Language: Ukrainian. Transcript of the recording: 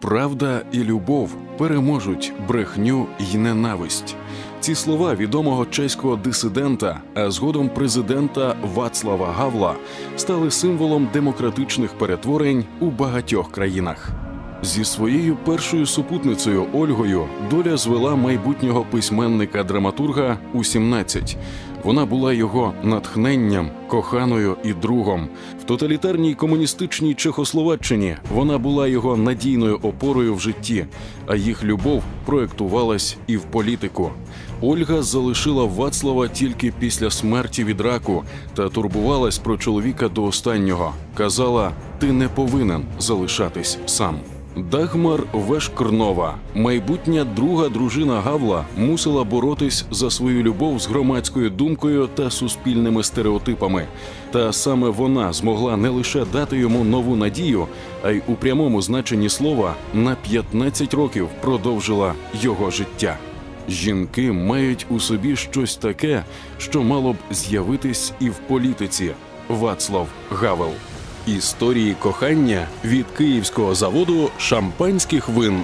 Правда і любов переможуть брехню й ненависть. Ці слова відомого чеського дисидента, а згодом президента Вацлава Гавла, стали символом демократичних перетворень у багатьох країнах. Зі своєю першою супутницею Ольгою доля звела майбутнього письменника драматурга у 17. Вона була його натхненням, коханою і другом. В тоталітарній комуністичній Чехословаччині вона була його надійною опорою в житті, а їх любов проєктувалась і в політику. Ольга залишила Вацлава тільки після смерті від раку та турбувалась про чоловіка до останнього. Казала: ти не повинен залишатись сам. Дагмар Вешкрнова, майбутня друга дружина Гавла, мусила боротись за свою любов з громадською думкою та суспільними стереотипами. Та саме вона змогла не лише дати йому нову надію, а й у прямому значенні слова на 15 років продовжила його життя. Жінки мають у собі щось таке, що мало б з'явитись і в політиці. Вацлав Гавел. Історії кохання від київського заводу шампанських вин